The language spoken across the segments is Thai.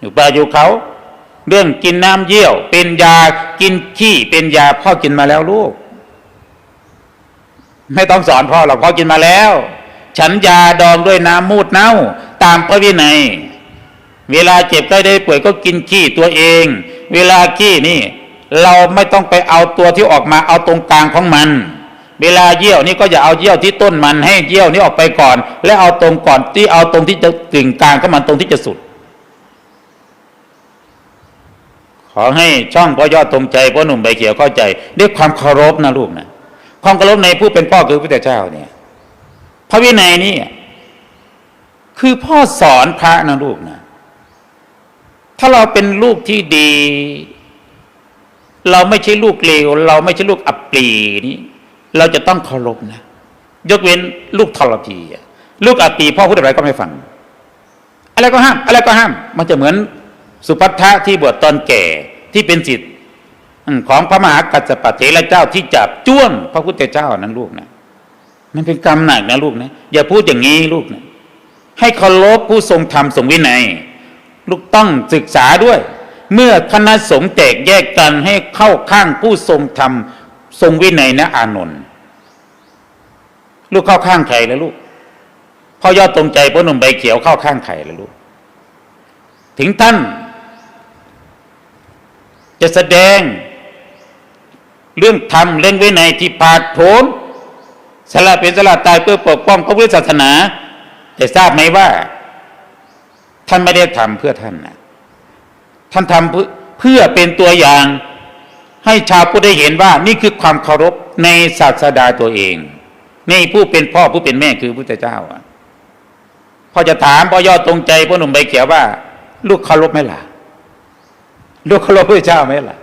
อยู่ป่าอยู่เขา เรื่องกินน้ำเยี่ยว เป็นยากินขี้เป็นยาพ่อกินมาแล้วลูก ไม่ต้องสอนพ่อหรอกพ่อกินมาแล้ว ฉันยาดองด้วยน้ำมูดเน่า ตามพระวินัยเวลาเจ็บไข้ได้ป่วยก็กินขี้ตัวเอง เวลาขี้นี่ เราไม่ต้องไปเอาตัวที่ออกมาเอาตรงกลางของมัน เวลาเยี่ยวนี่ก็อย่าเอาเยี่ยวที่ต้นมันให้เยี่ยวนี่ออกไปก่อน และเอาตรงก่อนที่เอาตรงที่จะกึ่งกลางของมันตรงที่จะสุด ขอให้ช่องพ่อยอดตรงใจพ่อหนุ่มใบเขียวเข้าใจด้วยความเคารพนะลูกนะความเคารพในผู้เป็นพ่อคือพระเจ้าเนี่ย พระวินัยนี่คือพ่อสอนพระนะลูกนะถ้าเราเป็นลูกที่ดี เราไม่ใช่ลูกเลวเราไม่ใช่ลูกอับปรีนี่เราจะต้องเคารพนะ ยกเว้นลูกทรพีลูกอับปีพ่อพูดอะไรก็ไม่ฟัง อะไรก็ห้าม อะไรก็ห้าม มันจะเหมือน สุภัททะที่บวชตอนแก่ที่เป็นสิทธิ์ของพระมหากัสสปะเถระเจ้าที่จับจ้วงพระพุทธเจ้านั้นลูกนะมันเป็นกรรมหนักนะลูกนะอย่าพูดอย่างนี้ลูกนะให้เคารพผู้ทรงธรรมทรงวินัย ลูกต้องศึกษาด้วย เมื่อคณะสงฆ์แตกแยกกันให้เข้าข้างผู้ทรงธรรมทรงวินัยนะอานนท์ลูกเข้าข้างใครแล้วลูกพ่อยอดตรงใจพ่อหนุ่มใบเขียวเข้าข้างใครแล้วลูก ถึงท่าน จะแสดง เรื่องธรรมเรื่องวินัยที่ผาดโผนสละเป็นสละตายเพื่อปกป้องพระพุทธศาสนา แต่ทราบไหมว่า ท่านไม่ได้ทำเพื่อท่านนะท่านทำเพื่อเพื่อเป็นตัวอย่าง ให้ชาวพุทธได้เห็นว่า นี่คือความเคารพในศาสดาตัวเอง ในผู้เป็นพ่อผู้เป็นแม่คือพระพุทธเจ้าพ่อจะถามพ่อยอดตรงใจพ่อหนุ่มใบเขียวว่า ลูกเคารพไหมล่ะ ลูกเคารพพระเจ้าไหมล่ะ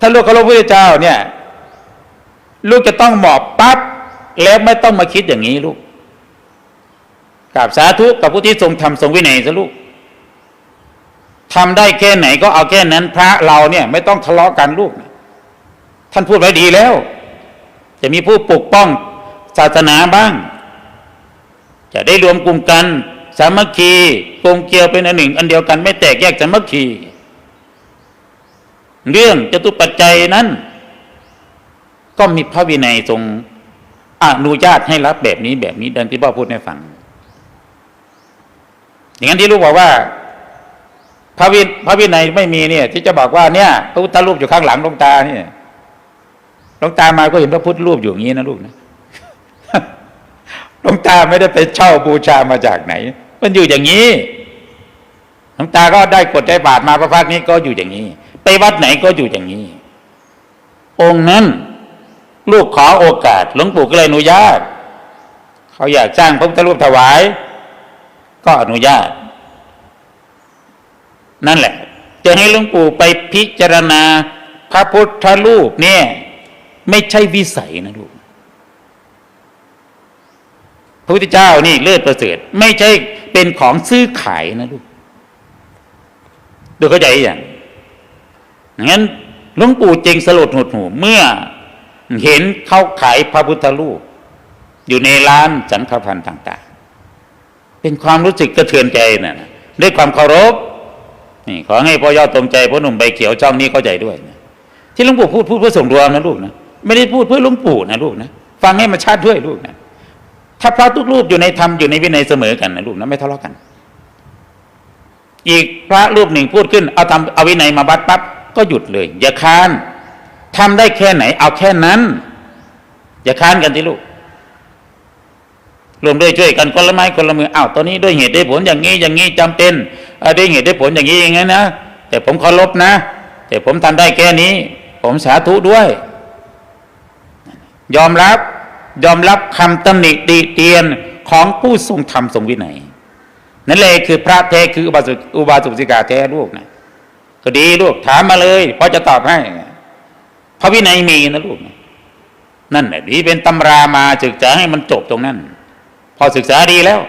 ถ้าลูกเคารพพระเจ้าเนี่ย ลูกจะต้องหมอบปั๊บแล้วไม่ต้องมาคิดอย่างนี้ลูกกราบสาธุกับผู้ที่ทรงธรรมทรงวินัยซะลูกทำได้แค่ไหนก็เอาแค่นั้น พระเราเนี่ย ไม่ต้องทะเลาะกันลูกท่านพูดไว้ดีแล้ว จะมีผู้ปกป้องศาสนาบ้าง จะได้รวมกลุ่มกัน สามัคคีกลมเกลียวเป็นอันหนึ่ง อันเดียวกันไม่แตกแยกสามัคคี เรื่องจตุปัจจัยนั้น ก็มีพระวินัยทรงอนุญาตให้รับแบบนี้แบบนี้ดังที่พ่อพูดให้ฟัง อย่างนั้นที่ลูกบอกว่า พระวินพระวินัยไม่มีเนี่ย ที่จะบอกว่าเนี่ยพระพุทธรูปอยู่ข้างหลังลงตาเนี่ยลงตามาก็เห็นพระพุทธรูปอยู่อย่างนี้นะลูกนะลงตาไม่ได้ไปเช่าบูชามาจากไหน มันอยู่อย่างนี้ หลวงตาก็ได้กดได้บาทมาพระพักนี้ก็อยู่อย่างนี้ ไปวัดไหนก็อยู่อย่างนี้ องค์นั้น ลูกขอโอกาสหลวงปู่ก็เลยอนุญาตเขาอยากสร้างพระพุทธรูปถวาย ก็อนุญาต นั่นแหละ จะให้หลวงปู่ไปพิจารณาพระพุทธรูปเนี่ย ไม่ใช่วิสัยนะลูกพระพุทธเจ้านี่เลิศประเสริฐ ไม่ใช่เป็นของซื้อขายนะลูก ดูเข้าใจอย่างงั้นหลวงปู่เจงสลดหดหูเมื่อเห็นเขาขายพระพุทธรูป อยู่ในร้านสังฆพันธ์ต่าง ๆ เป็นความรู้สึกกระเทือนใจนะ่ะด้วยความเคารพนี่ขอให้พ่อยอดตรงใจพ่อหนุ่มใบเขียวช่องนี้เข้าใจด้วยนะที่หลวงปู่พูดพูดเพื่อส่งรวมนะลูกนะไม่ได้พูดเพื่อหลวงปู่นะลูกนะฟังให้มันชัดด้วยลูกนะถ้าพระทุกรูปอยู่ในธรรมอยู่ในวินัยเสมอกันนะลูกนะไม่ทะเลาะกัน อีกพระรูปหนึ่งพูดขึ้น เอาทำเอาวินัยมาบัดปั๊บก็หยุดเลย อย่าค้านทำได้แค่ไหน เอาแค่นั้น อย่าค้านกันที่ลูกรวมด้วยช่วยกันคนละไม้คนละมืออ้าวตอนนี้ด้วยเหตุด้วยผลอย่างนี้อย่างนี้จำเป็นด้วยเหตุด้วยผลอย่างนี้อย่างนี้นะแต่ผมเคารพนะ แต่ผมทำได้แค่นี้ ผมสาธุด้วย ยอมรับ ยอมรับคำตำหนิติเตียนของผู้ทรงธรรมทรงวินัย นั่นเลยคือพระแท้คืออุบาสกอุบาสกสิกาแท้ลูกนะก็ดีลูกถามมาเลยพราะจะตอบให้พระวินัยมีนะลูกนะนั่นแหละนี่เป็นตำรามาศึกษาให้มันจบตรงนั้น พอศึกษาดีแล้ว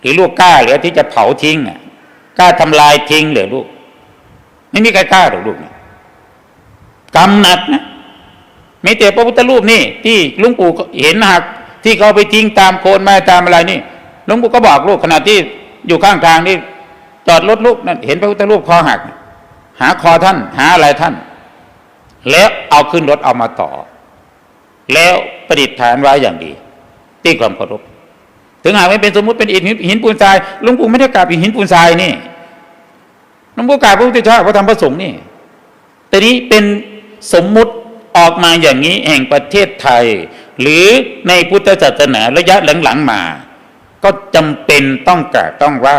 หรือลูกกล้าเหรือที่จะเผาทิ้งอะกล้าทำลายทิ้งเหรือลูก ไม่มีใครกล้าหรอกลูกนะกรรมหนักนะไม่แต่พระพุทธรูปนี่ ที่ลุงปู่เห็นหักที่เขาไปทิ้งตามโคนไม้ตามอะไรนี่ หลุงปู่ก็บอกลูกขณะที่อยู่ข้างทางนี่จอดรถลูกนั่นเห็นพระพุทธรูปคอหัก หาคอท่าน หาอะไรท่าน แล้วเอาขึ้นรถเอามาต่อ แล้วประดิษฐานไว้อย่างดีที่ความเคารพถึงหากไม่เป็นสมมุติเป็นอิฐหินปูนทรายหลวงปู่ไม่ได้กราบหินปูนทรายนี่หลวงปู่กราบพระพุทธเจ้าพระธรรมพระสงฆ์นี่แต่นี้เป็นสมมุติออกมาอย่างนี้แห่งประเทศไทย หรือในพุทธศาสนาระยะหลังๆมา ก็จำเป็นต้องกราบต้องไหว้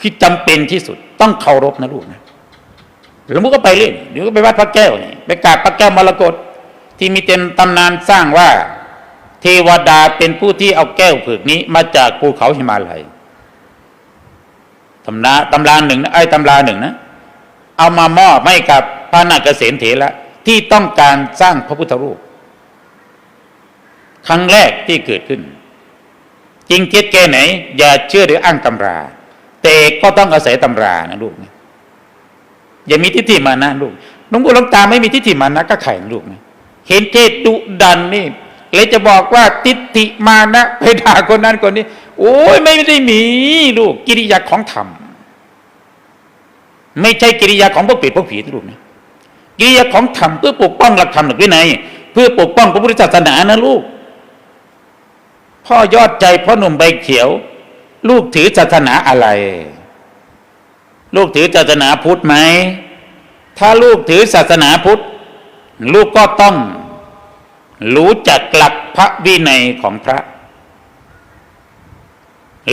คือจำเป็นที่สุดต้องเคารพนะลูกนะหลวงพ่อก็ไปเล่นเดี๋ยวก็ไปวัดพระแก้วนี่ไปกราบพระแก้วมรกตที่มีเต็มตำนานสร้างว่า เทวดาเป็นผู้ที่เอาแก้วผืกนี้มาจากภูเขาหิมาลัยตำราตำราหนึ่งนะไอ้ตำราหนึ่งนะ เอามามอบให้กับพระนาคเษมเถระที่ต้องการสร้างพระพุทธรูป ครั้งแรกที่เกิดขึ้น จริงเท็จแค่ไหน อย่าเชื่อหรืออ้างตำรา แต่ก็ต้องอาศัยตำรานะลูกนะอย่ามีทิฏฐิมานะลูกหลวงปู่หลวงตาไม่มีทิฏฐิมานะก็ไข่ลูกนะเห็นเทศดุดันนี่เลยจะบอกว่าทิฏฐิมานะไปด่าคนนั้นคนนี้ โอ้ยไม่ได้มีลูกกิริยาของธรรมไม่ใช่กิริยาของพวกเป็ดพวกผีนะลูกนะกิริยาของธรรมเพื่อปกป้องหลักธรรมหลักวินัยเพื่อปกป้องพระพุทธศาสนานะลูก พ่อยอดใจพ่อหนุ่มใบเขียว ลูกถือศาสนาอะไร ลูกถือศาสนาพุทธไหม ถ้าลูกถือศาสนาพุทธ ลูกก็ต้อง รู้จักหลักพระวินัยของพระ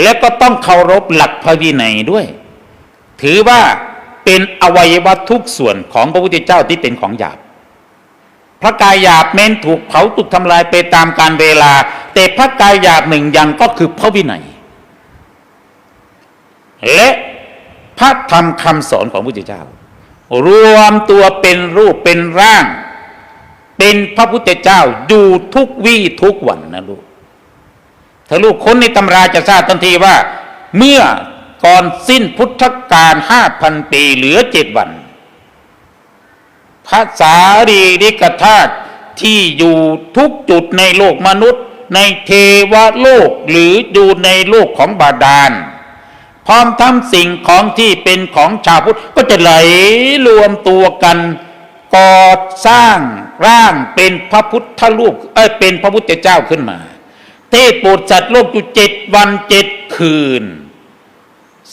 และก็ต้องเคารพหลักพระวินัยด้วย ถือว่าเป็นอวัยวะทุกส่วนของพระพุทธเจ้าที่เป็นของหยาบ พระกายหยาบเม้นถูกเผาถูกทำลายไปตามการเวลา แต่พระกายหยาบหนึ่งอย่างก็คือพระวินัย และพระธรรมคำสอนของพระพุทธเจ้า รวมตัวเป็นรูปเป็นร่าง เป็นพระพุทธเจ้าอยู่ทุกวี่ทุกวันนะลูกถ้าลูกค้นในตำราจะทราบทันทีว่า เมื่อก่อนสิ้นพุทธกาลห้าพันปีเหลือเจ็ดวัน พระสารีริกธาตุที่อยู่ทุกจุดในโลกมนุษย์ ในเทวโลกหรืออยู่ในโลกของบาดาล พร้อมทั้งสิ่งของที่เป็นของชาวพุทธก็จะไหลรวมตัวกันก่อสร้างร่างเป็นพระพุทธรูปเอ้ยเป็นพระพุทธเจ้าขึ้นมา เทศโปรดสัตว์โลกอยู่เจ็ดวันเจ็ดคืน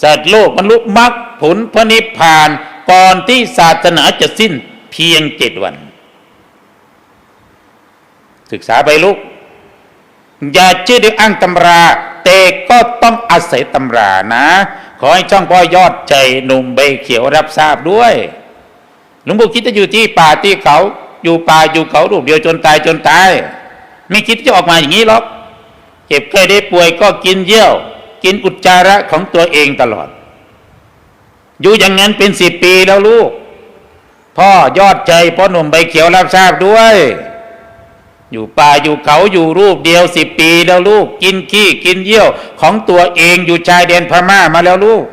สัตว์โลกบรรลุมรรคผลพระนิพพานก่อนที่ศาสนาจะสิ้นเพียงเจ็ดวัน ศึกษาไปลูก อย่าเชื่อด้วยอ้างตำรา แต่ก็ต้องอาศัยตำรานะ ขอให้ช่องพ่อยอดใจหนุ่มใบเขียวรับทราบด้วยหลวงปู่คิดจะอยู่ที่ป่าที่เขา อยู่ป่าอยู่เขาลูกเดียวจนตายจนตาย ไม่คิดจะออกมาอย่างนี้หรอกเจ็บเคยได้ป่วยก็กินเยี่ยว กินอุจจาระของตัวเองตลอด อยู่อย่างนั้นเป็นสิบปีแล้วลูก พ่อยอดใจพ่อหนุ่มใบเขียวรับทราบด้วย อยู่ป่าอยู่เขาอยู่รูปเดียวสิบปีแล้วลูก กินขี้กินเยี่ยวของตัวเองอยู่ชายแดนพม่ามาแล้วลูก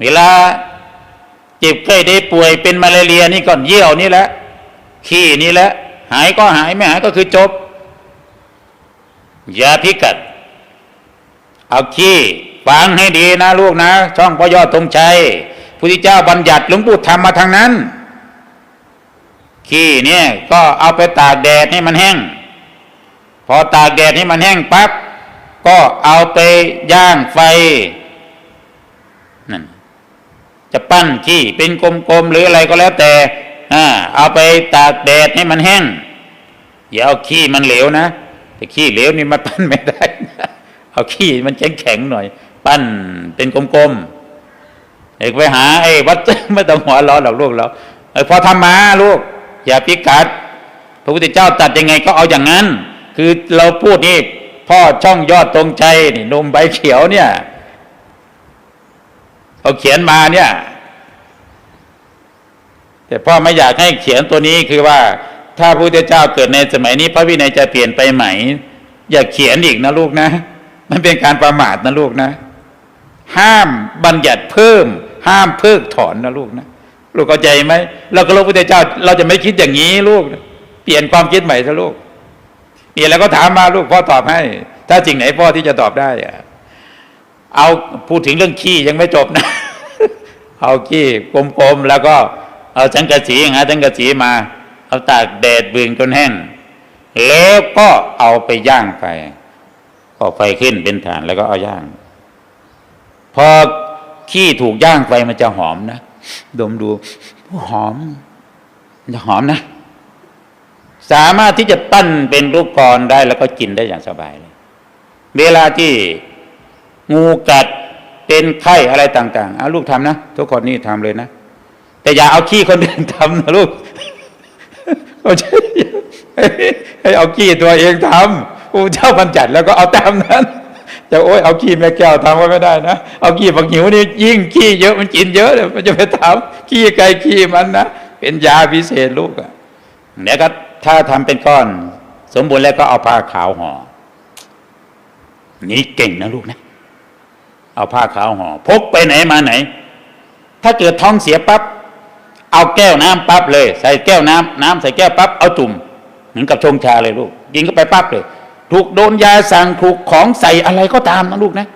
เวลาเจ็บไข้ได้ป่วยเป็นมาลาเรียนี่ก่อนเยี่ยวนี่แหละขี้นี่แหละ หายก็หายไม่หายก็คือจบอย่าพิกัด เอาขี้ฟังให้ดีนะลูกนะ ช่องพยอดธงชัยพุทธเจ้าบัญญัติหลวงปู่ทำมาทางนั้น ขี้เนี่ยก็เอาไปตากแดดให้มันแห้ง พอตากแดดให้มันแห้งปั๊บก็เอาไปย่างไฟนั่นจะปั้นขี้เป็นกลมๆหรืออะไรก็แล้วแต่อ่าเอาไปตากแดดให้มันแห้งอย่าเอาขี้มันเหลวนะแต่ขี้เหลวนี่มาปั้นไม่ได้นะเอาขี้มันแข็งๆหน่อย ปั้นเป็นกลมๆเอกไปหาไอ้วัดไม่ต้องหัวเร้อนหรอกลูกเราเออพอทำมาลูก อย่าพิกัด พระพุทธเจ้าตัดยังไงก็เอาอย่างนั้น คือเราพูดนี่พ่อช่องยอดตรงชัยนี่นมใบเขียวเนี่ยเขาเขียนมาเนี่ย แต่พ่อไม่อยากให้เขียนตัวนี้คือว่า ถ้าพระพุทธเจ้าเกิดในสมัยนี้ พระวินัยจะเปลี่ยนไปไหม อย่าเขียนอีกนะลูกนะ มันเป็นการประมาทนะลูกนะ ห้ามบัญญัติเพิ่ม ห้ามเพิกถอนนะลูกนะ ลูกเข้าใจไหมเราก็รู้พระเจ้า เราจะไม่คิดอย่างนี้ลูก เปลี่ยนความคิดใหม่ซะลูกมีอะไรก็ถามมาลูกพ่อตอบให้ ถ้าจริงไหนพ่อที่จะตอบได้อะเอาพูดถึงเรื่องขี้ยังไม่จบนะ เอาขี้กลมๆแล้วก็ เอาสังกะสีหาสังกะสีมา เอาตากแดดบึงจนแห้งแล้วก็เอาไปย่างไฟก็ไฟขึ้นเป็นฐานแล้วก็เอาย่าง พอขี้ถูกย่างไฟมันจะหอมนะ ดมดูหอมจะหอมนะ สามารถที่จะปั้นเป็นลูกกรอนได้แล้วก็กินได้อย่างสบายเลย เวลาที่งูกัดเป็นไข้อะไรต่างๆเอาลูกทำนะทุกคนนี่ทำเลยนะแต่อย่าเอาขี้คนอื่นทำนะลูกเขาใช่ให้เอาขี้ตัวเองทำผู้เจ้าบัญญัติแล้วก็เอาตามนั้น จะโอ้ยเอาขี้แม่แก้วทำก็ไม่ได้นะ เอาขี้ผักหิวนี่ยิ่งขี้เยอะมันกินเยอะเลยมันจะไปทำขี้ไก่ขี้มันนะเป็นยาพิเศษลูกอะเดี๋ยวก็ถ้าทำเป็นก้อน สมบูรณ์แล้วก็เอาผ้าขาวห่อนี่เก่งนะลูกนะเอาผ้าขาวห่อพกไปไหนมาไหน ถ้าเกิดท้องเสียปั๊บเอาแก้วน้ำปั๊บเลย ใส่แก้วน้ำน้ำใส่แก้วปั๊บเอาจุ่มเหมือนกับชงชาเลยลูกกินก็ไปปั๊บเลย ถูกโดนยาสั่งถูกของใส่อะไรก็ตามนะลูกนะ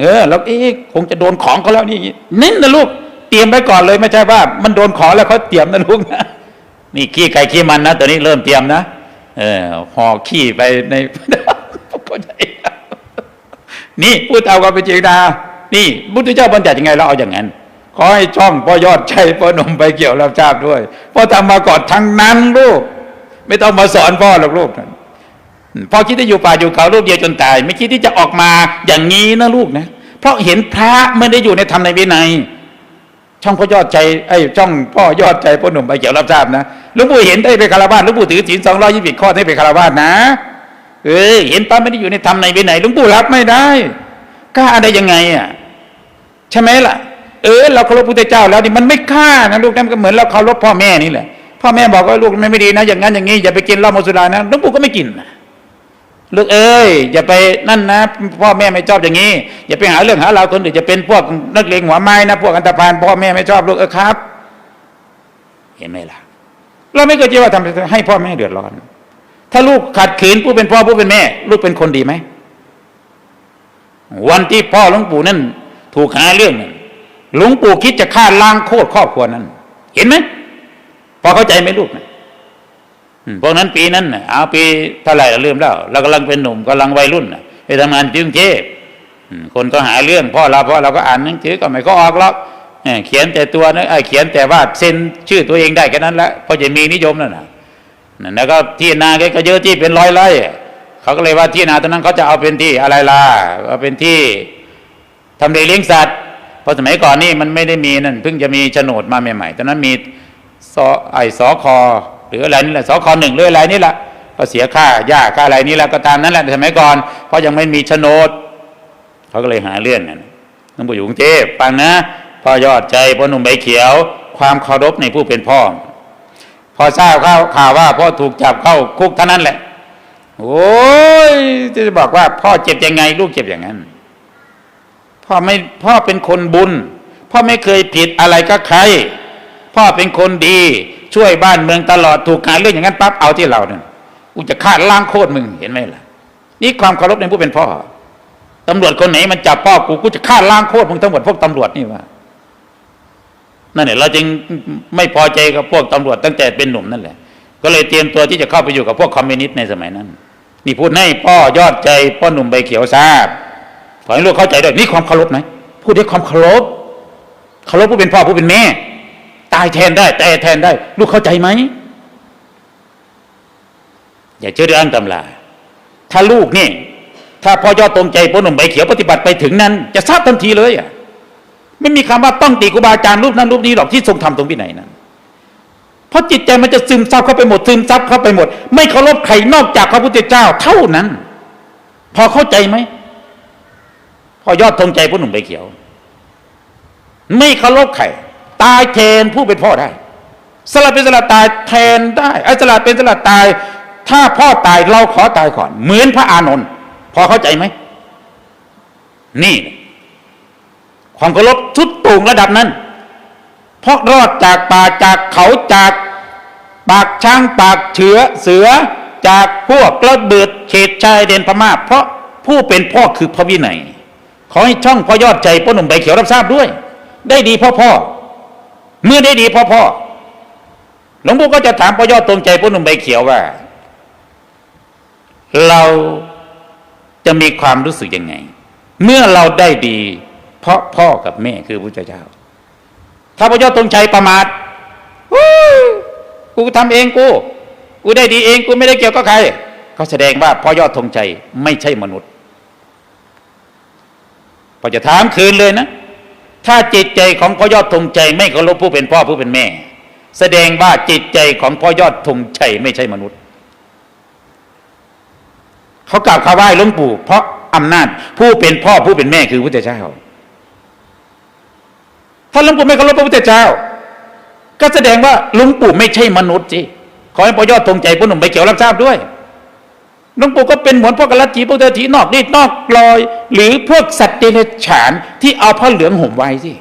เออแล้วเอ๊ะคงจะโดนของเขาแล้วนี่นิ่นนะลูก เตรียมไว้ก่อนเลยไม่ใช่ว่า มันโดนของแล้วเขาเตรียมนะลูกนะนี่ขี้ไก่ขี้มันนะตัวนี้เริ่มเตรียมนะเออห่อขี้ไปในนี่พูดเอาความเป็นจริงนะนี่พุทธเจ้าบัญญัติยังไงเราเอาอย่างนั้นขอให้ช่องพ่อยอดชัยพ่อหนมไปเกี่ยวรับทราบด้วยพ่อทำมาก่อนทั้งนั้นลูก ไม่ต้องมาสอนพ่อหรอกลูก พ่อคิดที่อยู่ป่าอยู่เขาลูกเดียวจนตาย ไม่คิดที่จะออกมาอย่างนี้นะลูกนะ เพราะเห็นพระไม่ได้อยู่ในธรรมในวินัย ช่องพ่อยอดใจไอ้ช่องพ่อยอดใจพ่อหนุ่มไปเกี่ยวรับทราบนะหลวงปู่เห็นได้ไปคารวะหลวงปู่ถือศีลสองร้อยยี่สิบข้อได้ไปคารวะนะเออเห็นป้าไม่ได้อยู่ในธรรมในวินัยหลวงปู่รับไม่ได้กล้าได้ยังไงอะใช่ไหมล่ะ เออเราเคารพพระพุทธเจ้าแล้วนี่มันไม่ฆ่านะลูกนั่นก็เหมือนเราเคารพพ่อแม่นี่แหละพ่อแม่บอกว่าลูกมันไม่ดีนะ อย่างนั้นอย่างนี้อย่าไปกินเหล้ามสุรานะหลวงปู่ก็ไม่กินนะ ลูกเอ้ยอย่าไปนั่นนะ พ่อแม่ไม่ชอบอย่างนี้ อย่าไปหาเรื่องหาเราคนอื่นจะเป็นพวกนักเลงหัวไม้นะพวกอันตรพานพ่อแม่ไม่ชอบลูกเออครับ เห็นไหมล่ะ เราไม่เคยคิดว่าทำให้พ่อแม่เดือดร้อน ถ้าลูกขัดขืนผู้เป็นพ่อผู้เป็นแม่ ลูกเป็นคนดีไหมวันที่พ่อหลวงปู่นั่น ถูกหาเรื่องหลวงปู่คิดจะฆ่าล้างโคตรครอบครัวนั้น เห็นไหมพอเข้าใจไหมลูกนะ อืมพวกนั้นปีนั้นเอาปีเท่าไหร่เราลืมแล้วเรากำลังเป็นหนุ่มกำลังวัยรุ่นไปทำงานที่กรุงเทพคนก็หาเรื่องพ่อเราเพราะเราก็อ่านหนังสือก็ไม่ก็ออกหรอกเขียนแต่ตัวนะเออเขียนแต่ว่าเซ็นชื่อตัวเองได้แค่นั้นแหละเพราะจะมีนิยมนั่นนะแล้วก็ที่นาแกก็เยอะที่เป็นร้อยไร่เขาก็เลยว่าที่นาตรงนั้นเขาจะเอาเป็นที่อะไรล่ะเอาเป็นที่ทำเลเลี้ยงสัตว์เพราะสมัยก่อนนี่มันไม่ได้มีนั่นเพิ่งจะมีโฉนดมาใหม่ๆตอนนั้นมีสอไอสอคอ หรืออะไรนี่แหละสคหนึ่งหรืออะไรนี่แหละก็เสียค่าหญ้าค่าอะไรนี่แหละก็ตามนั้นแหละแต่สมัยก่อนเพราะยังไม่มีโฉนดเขาก็เลยหาเรื่องนั่นน้องปู่อยู่กรุงเทพฟังนะพ่อยอดใจพ่อหนุ่มใบเขียว ความเคารพในผู้เป็นพ่อ พอทราบข่าวข่าวว่าพ่อถูกจับเข้าคุกเท่านั้นแหละ โอ้ยจะบอกว่า พ่อเจ็บยังไง ลูกเจ็บอย่างนั้น พ่อไม่พ่อเป็นคนบุญ พ่อไม่เคยผิดอะไรกับใคร พ่อเป็นคนดี ช่วยบ้านเมืองตลอดถูกหารเรื่องอย่างนั้นปั๊บเอาที่เราเนี่ยกูจะฆ่าล้างโคตรมึงเห็นไหมล่ะ นี่ความเคารพในผู้เป็นพ่อตำรวจคนไหนมันจับพ่อกูกูจะฆ่าล้างโคตรมึงทั้งหมดพวกตำรวจนี่ว่านั่นแหละเราจึงไม่พอใจกับพวกตำรวจตั้งแต่เป็นหนุ่มนั่นแหละ ก็เลยเตรียมตัวที่จะเข้าไปอยู่กับพวกคอมมิวนิสต์ในสมัยนั้น นี่พูดให้พ่อยอดใจพ่อหนุ่มใบเขียวทราบขอให้ลูกเข้าใจด้วยนี่ความเคารพไหมพูดด้วยความเคารพเคารพผู้เป็นพ่อผู้เป็นแม่ ตายแทนได้ แต่แทนได้ ลูกเข้าใจไหม อย่าเชื่อเรื่องตำราถ้าลูกนี่ ถ้าพ่อยอดตรงใจพ่อหนุ่มใบเขียวปฏิบัติไปถึงนั้น จะทราบทันทีเลยอะไม่มีคำว่าต้องตีครูบาอาจารย์รูปนั้นรูปนี้หรอกที่ทรงทำตรงวินัยนั้นเพราะจิตใจมันจะซึมซับเข้าไปหมดซึมซับเข้าไปหมด ไม่เคารพใครนอกจากพระพุทธเจ้าเท่านั้น พอเข้าใจไหมพอยอดธงใจผู้หนุ่มใบเขียว ไม่เคารพใคร ตายแทนผู้เป็นพ่อได้ สลัดเป็นสลัดตายแทนได้ไอ้สลัดเป็นสลัดตาย ถ้าพ่อตายเราขอตายก่อน เหมือนพระอานนท์พอเข้าใจไหมนี่ความเคารพทุดต่งระดับนั้น เพราะรอดจากป่าจากเขาจากปากช้างปากเฉือเสือจากพวกกระเบิดเขตชายเดนพม่า เพราะผู้เป็นพ่อคือพระวินัย ขอให้ช่องพ่อยอดใจพ่อหนุ่มใบเขียวรับทราบด้วย ได้ดีพ่อพ่อ เมื่อได้ดีพ่อพ่อหลวงปู่ก็จะถามพ่อยอดตรงใจพ่อหนุ่มใบเขียวว่า เราจะมีความรู้สึกยังไง เมื่อเราได้ดี เพราะพ่อกับแม่คือพระเจ้า ถ้าพระยอดตรงใจประมาทกูทำเองกู กูได้ดีเองกูไม่ได้เกี่ยวกับใครก็แสดงว่าพ่อยอดธงใจไม่ใช่มนุษย์ พอจะถามคืนเลยนะ ถ้าจิตใจของพ่อยอดธงใจไม่เคารพผู้เป็นพ่อผู้เป็นแม่ แสดงว่าจิตใจของพ่อยอดธงใจไม่ใช่มนุษย์ เขากราบคาไหว้หลวงปู่ เพราะอำนาจผู้เป็นพ่อผู้เป็นแม่คือพระเจ้าถ้าหลวงปู่ไม่เคารพพระพุทธเจ้า ก็แสดงว่าหลวงปู่ไม่ใช่มนุษย์สิขอให้พ่อยอดธงใจผู้หนุ่มไปเกี่ยวรับทราบด้วย หลวงปู่ก็เป็นเหมือนพวกกระลัดจีพวกเทถีนอกรีดนอกกลอย หรือพวกสัตว์เดรัจฉานที่เอาผ้าเหลืองห่มไว้สิ